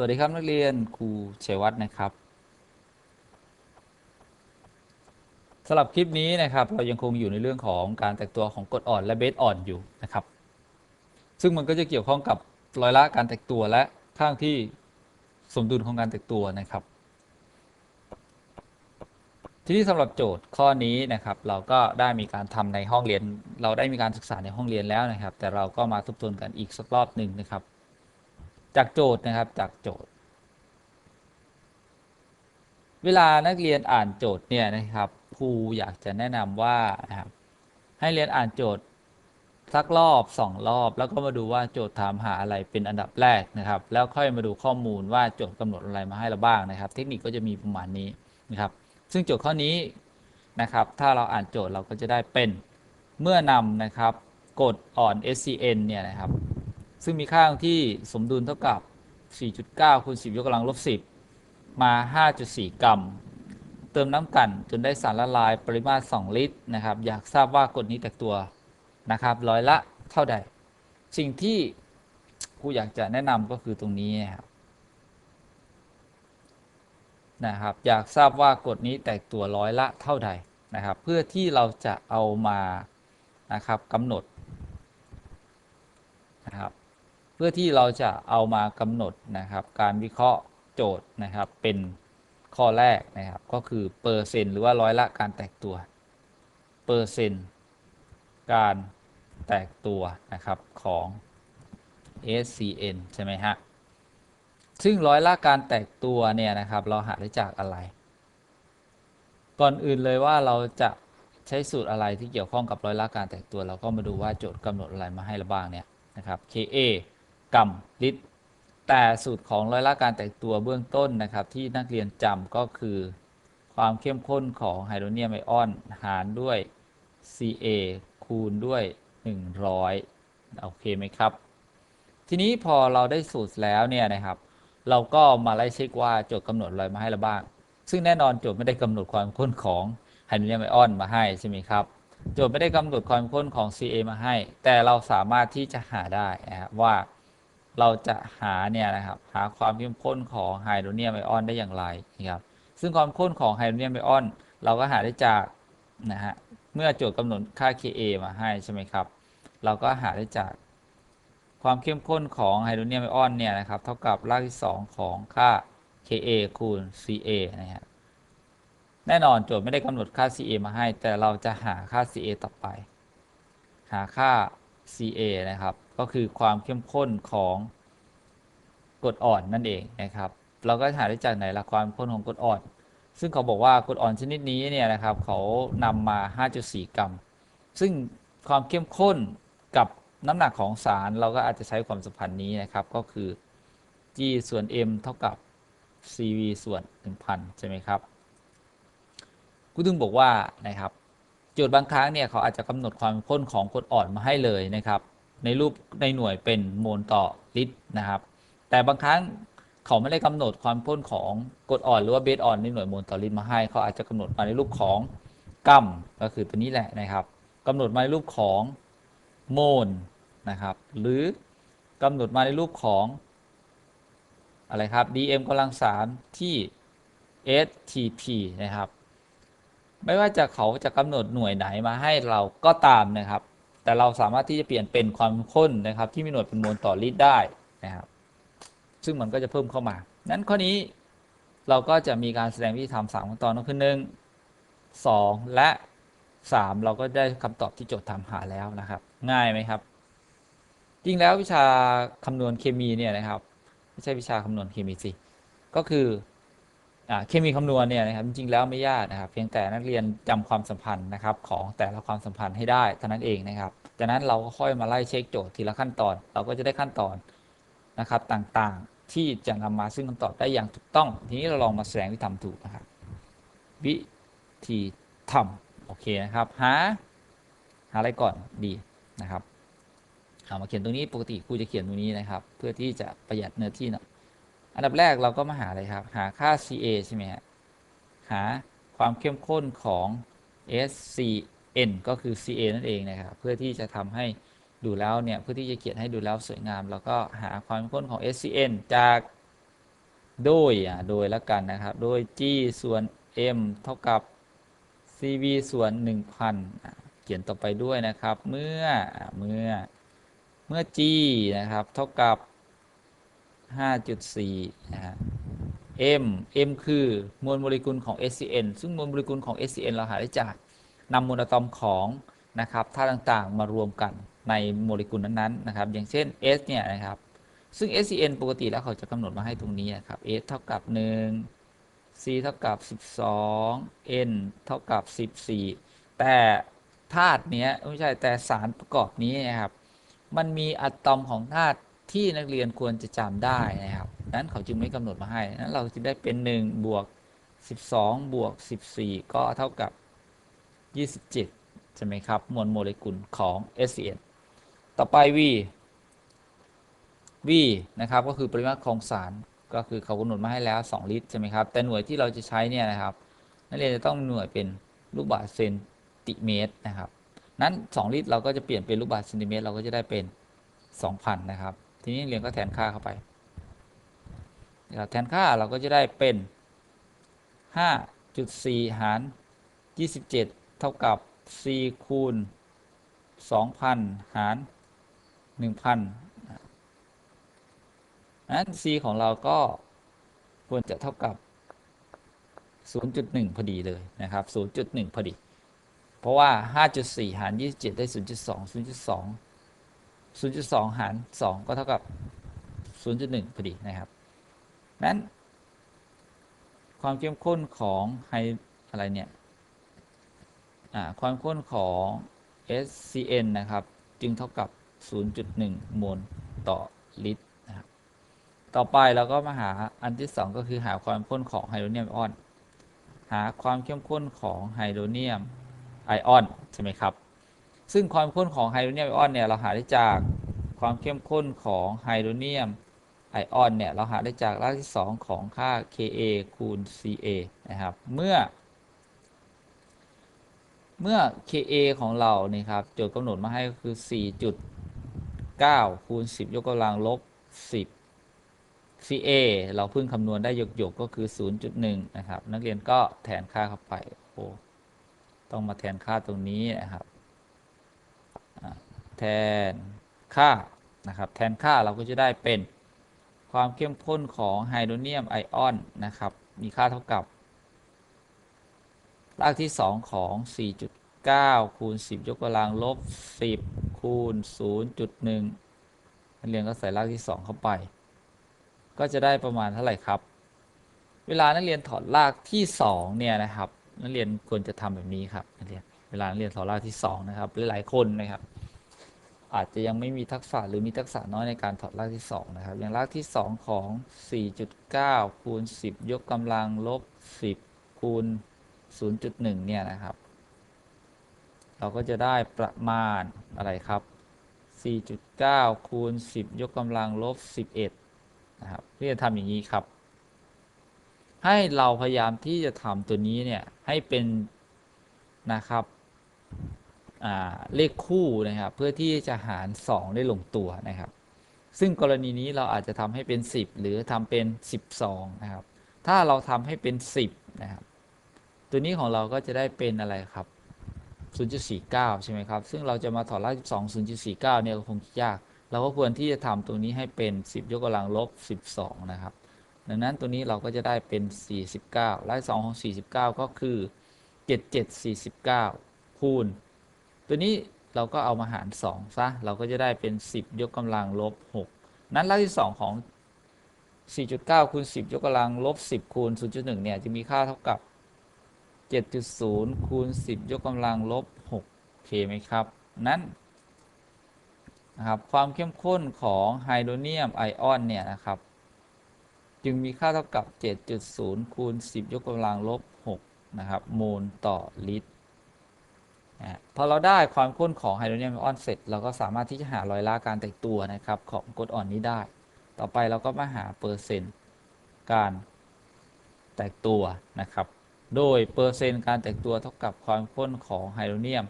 สวัสดีครับนักเรียนครูชัยวัฒน์นะครับสำหรับคลิปนี้นะครับเรายังคงอยู่ในเรื่องของการแตกตัวของกรดอ่อนและเบสอ่อนอยู่นะครับ ซึ่งมันก็จะเกี่ยวข้องกับรอยละการแตกตัวและข้างที่สมดุลของการแตกตัวนะครับ ทีนี้สำหรับโจทย์ข้อนี้นะครับ เราก็ได้มีการทำในห้องเรียน เราได้มีการศึกษาในห้องเรียนแล้วนะครับ แต่เราก็มาทบทวนกันอีกสักรอบหนึ่งนะครับ จากโจทย์นะครับจากโจทย์ เวลานักเรียนอ่านโจทย์เนี่ยนะครับครูอยากจะแนะนำว่านะครับให้เรียนอ่านโจทย์สักรอบสองรอบ แล้วก็มาดูว่าโจทย์ถามหาอะไรเป็นอันดับแรกนะครับ แล้วค่อยมาดูข้อมูลว่าโจทย์กำหนดอะไรมาให้เราบ้างนะครับ เทคนิคก็จะมีประมาณนี้นะครับ ซึ่งโจทย์ข้อนี้นะครับ ถ้าเราอ่านโจทย์เราก็จะได้เป็นเมื่อนำนะครับกฎอ่อน SCN เนี่ยนะครับ ซึ่งมีค่าที่สมดุลเท่ากับ 4.9คูณ10 ยกกำลังลบ 10 มา 5.4 กรัม เติมน้ำกันจนได้สารละลายปริมาตร 2 ลิตรนะครับ อยากทราบว่ากฎนี้แตกตัวนะครับ ร้อยละเท่าใด สิ่งที่ครูอยากจะแนะนำก็คือตรงนี้นะครับนะครับ อยากทราบว่ากฎนี้แตกตัวร้อยละเท่าใดนะครับ เพื่อที่เราจะเอามานะครับกำหนดนะครับ เพื่อที่เราจะเอามากำหนดนะครับ การวิเคราะห์โจทย์นะครับเป็นข้อแรกนะครับ ก็คือเปอร์เซ็นต์หรือว่าร้อยละการแตกตัวเปอร์เซ็นต์การแตกตัวนะครับของ SCN ใช่ไหมฮะซึ่งร้อยละการแตกตัวเนี่ยนะครับ เราหาได้จากอะไร ก่อนอื่นเลยว่าเราจะใช้สูตรอะไรที่เกี่ยวข้องกับร้อยละการแตกตัว เราก็มาดูว่าโจทย์กำหนดอะไรมาให้เราบ้างเนี่ยนะครับ Ka กรัมลิตรแต่สูตรของร้อยละการแตกตัวเบื้องต้นนะครับ ที่นักเรียนจำก็คือความเข้มข้นของไฮโดรเนียมไอออนหารด้วย Ca คูณด้วย 100 โอเคไหมครับ ทีนี้พอเราได้สูตรแล้วเนี่ยนะครับ เราก็มาไล่เช็คว่าโจทย์กำหนดอะไรมาให้เราบ้าง ซึ่งแน่นอนโจทย์ไม่ได้กำหนดความข้นของไฮโดรเนียมไอออนมาให้ใช่ไหมครับ โจทย์ไม่ได้กำหนดความข้นของ Ca มาให้ แต่เราสามารถที่จะหาได้นะครับว่า เราจะหาเนี่ยนะครับหาความเข้มข้นของไฮโดรเนียมไอออนได้อย่างไรนะครับซึ่งความข้นของไฮโดรเนียมไอออน เราก็หาได้จากนะฮะเมื่อโจทย์กำหนดค่า Ka มาให้ใช่ไหมครับ เราก็หาได้จากความเข้มข้นของไฮโดรเนียมไอออนเนี่ยนะครับเท่ากับรากที่ 2 ของค่า Ka คูณ Ca นะฮะแน่นอนโจทย์ไม่ได้กำหนดค่า Ca มาให้ แต่เราจะหาค่า Ca ต่อไป หาค่า Ca นะครับ ก็คือความเข้มข้นของกรดอ่อนนั่นเองนะครับ เราก็หาได้จากไหนละความเข้มข้นของกรดอ่อน ซึ่งเขาบอกว่ากรดอ่อนชนิดนี้เนี่ยนะครับ เขานำมา 5.4 กรัม ซึ่งความเข้มข้นกับน้ำหนักของสารเราก็อาจจะใช้ความสัมพันธ์นี้นะครับ ก็คือ G ส่วน M เท่ากับ CV ส่วน 1000 ใช่ไหมครับกูถึงบอกว่านะครับ จทย์บางครั้งเนี่ยเขาอาจจะกำหนดความข้นของกรดอ่อนมาให้เลยนะครับ ในรูปในหน่วยเป็นโมลต่อลิตรนะครับ แต่บางครั้งเขาไม่ได้กำหนดความข้นของกรดอ่อนหรือว่าเบสอ่อนในหน่วยโมลต่อลิตรมาให้ เขาอาจจะกำหนดมาในรูปของกัมก็คือตัวนี้แหละนะครับกำหนดมาในรูปของโมลนะครับ หรือกำหนดมาในรูปของอะไรครับ dm กำลังสามที่ STP นะครับ ไม่ว่าจะเขาจะกำหนดหน่วยไหนมาให้เราก็ตามนะครับ แต่เราสามารถที่จะเปลี่ยนเป็นความข้นนะครับ ที่มีหน่วยเป็นโมลต่อลิตรได้นะครับ ซึ่งมันก็จะเพิ่มเข้ามา นั้นข้อนี้เราก็จะมีการแสดงวิธีทำสามขั้นตอนก็คือหนึ่งสองและ 3 เราก็ได้คำตอบที่โจทย์ถามหาแล้วนะครับ ง่ายไหมครับ จริงแล้ววิชาคำนวณเคมีเนี่ยนะครับ ไม่ใช่วิชาคำนวณเคมีสิ ก็คือ เคมีคำนวณเนี่ยนะครับจริงๆแล้วไม่ยากนะครับ เพียงแต่นักเรียนจำความสัมพันธ์นะครับของแต่ละความสัมพันธ์ให้ได้เท่านั้นเองนะครับ จากนั้นเราก็ค่อยมาไล่เช็คโจทย์ทีละขั้นตอน เราก็จะได้ขั้นตอนนะครับต่างๆที่จะนำมาซึ่งคำตอบได้อย่างถูกต้อง ทีนี้เราลองมาแสดงวิธีทำถูกนะครับ วิธีทำโอเคนะครับหาหาอะไรก่อนดีนะครับเอามาเขียนตรงนี้ปกติครูจะเขียนตรงนี้นะครับ เพื่อที่จะประหยัดเนื้อที่หน่อย อันดับแรกเราก็มาหาอะไรครับ หาค่า Ca ใช่ไหมฮะ หาความเข้มข้นของ SCN ก็คือ Ca นั่นเองนะครับ เพื่อที่จะทำให้ดูแล้วเนี่ย เพื่อที่จะเขียนให้ดูแล้วสวยงาม แล้วก็หาความเข้มข้นของ SCN จากโดยอะ โดยแล้วกันนะครับ โดย g ส่วน m เท่ากับ cv ส่วน 1,000 เขียนต่อไปด้วยนะครับ เมื่อ เมื่อ เมื่อ g นะครับ เท่ากับ 5.4นะฮะ m m คือมวลโมเลกุลของ SCN ซึ่งมวลโมเลกุลของ SCN เราหาได้จากนำมวลอะตอมของนะครับธาตุต่างๆมารวมกันในโมเลกุลนั้นๆนะครับ อย่างเช่น S เนี่ยนะครับ ซึ่ง SCN ปกติแล้วเขาจะกำหนดมาให้ตรงนี้นะครับ S เท่ากับ 1 C เท่ากับ 12 N เท่ากับ 14 แต่ธาตุเนี้ยไม่ใช่แต่สารประกอบนี้นะครับ มันมีอะตอมของธาตุ ที่นักเรียนควรจะจำได้นะครับนั้นเขาจึงไม่กำหนดมาให้นั้นเราจะได้เป็น1บวก12บวก14 ก็เท่ากับ 27 ใช่ไหมครับ มวลโมเลกุลของ SCN ต่อไป V V นะครับ ก็คือปริมาตรของสาร ก็คือเขากำหนดมาให้แล้ว 2 ลิตร ใช่ไหมครับ แต่หน่วยที่เราจะใช้เนี่ยนะครับ นักเรียนจะต้องหน่วยเป็นลูกบาศก์เซนติเมตรนะครับ นั้น 2 ลิตรเราก็จะเปลี่ยนเป็นลูกบาศก์เซนติเมตร เราก็จะได้เป็น 2,000 นะครับ ทีนี้เรียนก็แทนค่าเข้าไปแทนค่าเราก็จะได้เป็น 5.4 หาร 27 เท่ากับ4คูณ 2,000 หาร 1,000นั้น c ของเราก็ควรจะเท่ากับ 0.1 พอดีเลยนะครับ 0.1 พอดี เพราะว่า 5.4 หาร 27 ได้ 0.2 0.2 0.2 หาร 2 ก็เท่ากับ 0.1 พอดีนะครับนั้นความเข้มข้นของไฮอะไรเนี่ยความข้นของ SCN นะครับ จึงเท่ากับ 0.1 โมลต่อลิตรนะครับต่อไปเราก็มาหาอันที่ 2 ก็คือหาความข้นของไฮโดรเนียมไอออน หาความเข้มข้นของไฮโดรเนียมไอออน ใช่ไหมครับ ซึ่งความข้นของไฮโดรเนียมไอออนเนี่ยเราหาได้จากความเข้มข้นของไฮโดรเนียมไอออนเนี่ยเราหาได้จากรากที่ 2 ของค่า Ka คูณ Ca นะครับ เมื่อ เมื่อ Ka ของเรานี่ครับโจทย์กำหนดมาให้ก็คือ 4.9 คูณ 10 ยกกำลังลบ 10 Ca เราเพิ่งคำนวณได้หยกๆก็คือ 0.1 นะครับ นักเรียนก็แทนค่าเข้าไปโอ้ต้องมาแทนค่าตรงนี้นะครับ แทนค่านะครับแทนค่าเราก็จะได้เป็นความเข้มข้นของไฮโดรเนียมไอออนนะครับ มีค่าเท่ากับ รากที่ 2 ของ 4.9 คูณ 10 ยกกำลังลบ 10 คูณ 0.1นักเรียนก็ใส่รากที่ 2 เข้าไป ก็จะได้ประมาณเท่าไหร่ครับ เวลานักเรียนถอดรากที่ 2 เนี่ยนะครับ นักเรียนควรจะทำแบบนี้ครับนักเรียน เวลานักเรียนถอดรากที่ 2 นะครับ หลายๆคนนะครับ อาจจะยังไม่มีทักษะหรือมีทักษะน้อยในการถอดรากที่ 2 นะครับ อย่างรากที่ 2 ของ 4.9 คูณ 10 ยกกำลังลบ 10 คูณ 0.1 เนี่ยนะครับ เราก็จะได้ประมาณอะไรครับ 4.9 คูณ 10 ยกกำลังลบ 11 นะครับเพื่อทำอย่างนี้ครับ ให้เราพยายามที่จะทำตัวนี้เนี่ย ให้เป็นนะครับ เลขคู่นะครับ เพื่อที่จะหาร 2 ได้ลงตัวนะครับ ซึ่งกรณีนี้เราอาจจะทำให้เป็น 10 หรือทำเป็น 12 นะครับ ถ้าเราทำให้เป็น 10 นะครับ ตัวนี้ของเราก็จะได้เป็นอะไรครับ 0.49 ใช่ไหมครับ ซึ่งเราจะมาถอดราก12 0.49 เนี่ยคงยาก เราก็ควรที่จะทำตรงนี้ให้เป็น 10 ยกกำลังลบ 12 นะครับ ดังนั้นตัวนี้เราก็จะได้เป็น 49ราก2ของ 49 ก็คือ 7749 คูณ ตัวนี้เราก็เอามาหาร2ซะเราก็จะได้เป็น 10 ยกกำลังลบ 6 นั้นรากที่ 2 ของ 4.9คูณ10 ยกกำลังลบ 10คูณ0.1เนี่ยจะมีค่าเท่ากับ 7.0คูณ10 ยกกำลังลบ6โอเคไหมครับ นั้นนะครับความเข้มข้นของไฮโดรเนียมไอออนเนี่ยนะครับ จึงมีค่าเท่ากับ 7.0คูณ10 ยกกำลังลบ6นะครับโมลต่อลิตร นะพอเราได้ความข้นของไฮโดรเนียมไอออนเสร็จ เราก็สามารถที่จะหารอยละการแตกตัวนะครับของกรดอ่อนนี้ได้ ต่อไปเราก็มาหาเปอร์เซ็นต์การแตกตัวนะครับ โดยเปอร์เซ็นต์การแตกตัวเท่ากับความข้นของไฮโดรเนียม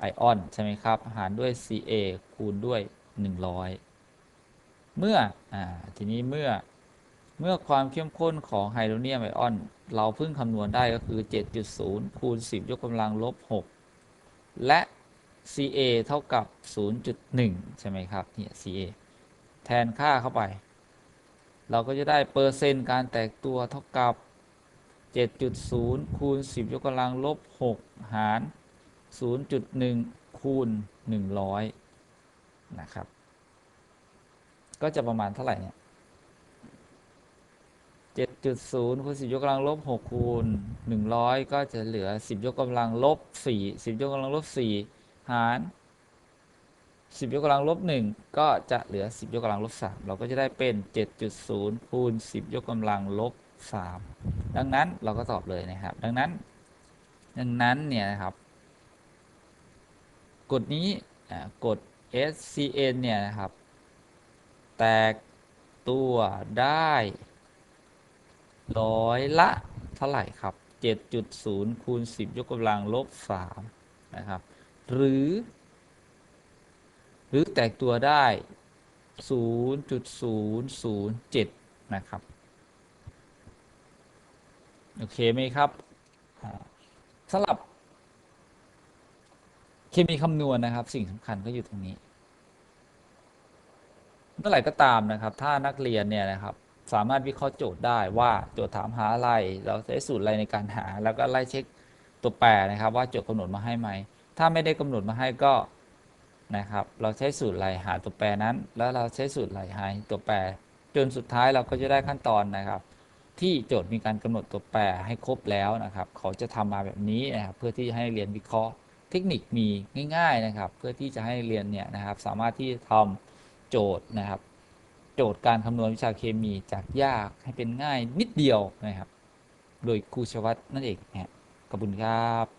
ไอออนใช่ไหมครับ หารด้วย Ca คูณด้วย 100 เมื่ออทีนี้เมื่อเมื่อความเข้มข้นของไฮโดรเนียมไอออน เราเพิ่งคำนวณได้ก็คือ 7.0 คูณ 10 ยกกำลังลบ 6 และ Ca เท่ากับ 0.1 ใช่ไหมครับ เนี่ย Ca แทนค่าเข้าไป เราก็จะได้เปอร์เซ็นต์การแตกตัวเท่ากับ 7.0 คูณ 10 ยกกำลังลบ 6 หาร 0.1 คูณ 100 นะครับ ก็จะประมาณเท่าไหร่เนี่ย 7.0คูณ10ยกกำลังลบ6คูณ100ก็จะเหลือ10ยกกำลังลบ4 10ยกกำลังลบ4หาร10ยกกำลังลบ1ก็จะเหลือ10ยกกำลังลบ3เราก็จะได้เป็น7.0คูณ10ยกกำลังลบ3ดังนั้นเราก็ตอบเลยนะครับ ดังนั้น ดังนั้นเนี่ยนะครับ กฎนี้กฎ SCN เนี่ยนะครับ แตกตัวได้ ร้อยละเท่าไหร่ครับ 7.0 คูณ 10 ยกกำลังลบ 3 นะครับ หรือ หรือแตกตัวได้0.007 นะครับ โอเคไหมครับสำหรับเคมีคำนวณนะครับ สิ่งสำคัญก็อยู่ตรงนี้ เมื่อไหร่ก็ตามนะครับ ถ้านักเรียนเนี่ยนะครับ สามารถวิเคราะห์โจทย์ได้ว่าโจทย์ถามหาอะไร เราใช้สูตรอะไรในการหา แล้วก็ไล่เช็คตัวแปรนะครับ ว่าโจทย์กำหนดมาให้ไหม ถ้าไม่ได้กำหนดมาให้ก็นะครับ เราใช้สูตรอะไรหาตัวแปรนั้น แล้วเราใช้สูตรอะไรหาตัวแปร จนสุดท้ายเราก็จะได้ขั้นตอนนะครับ ที่โจทย์มีการกำหนดตัวแปรให้ครบแล้วนะครับ เขาจะทำมาแบบนี้นะครับเพื่อที่จะให้เรียนวิเคราะห์ เทคนิคมีง่าย ๆนะครับ เพื่อที่จะให้เรียนเนี่ยนะครับ สามารถที่จะทำโจทย์นะครับ โจทย์การคำนวณวิชาเคมีจากยากให้เป็นง่ายนิดเดียวนะครับ โดยครูชวัตนั่นเองนะฮะขอบคุณครับ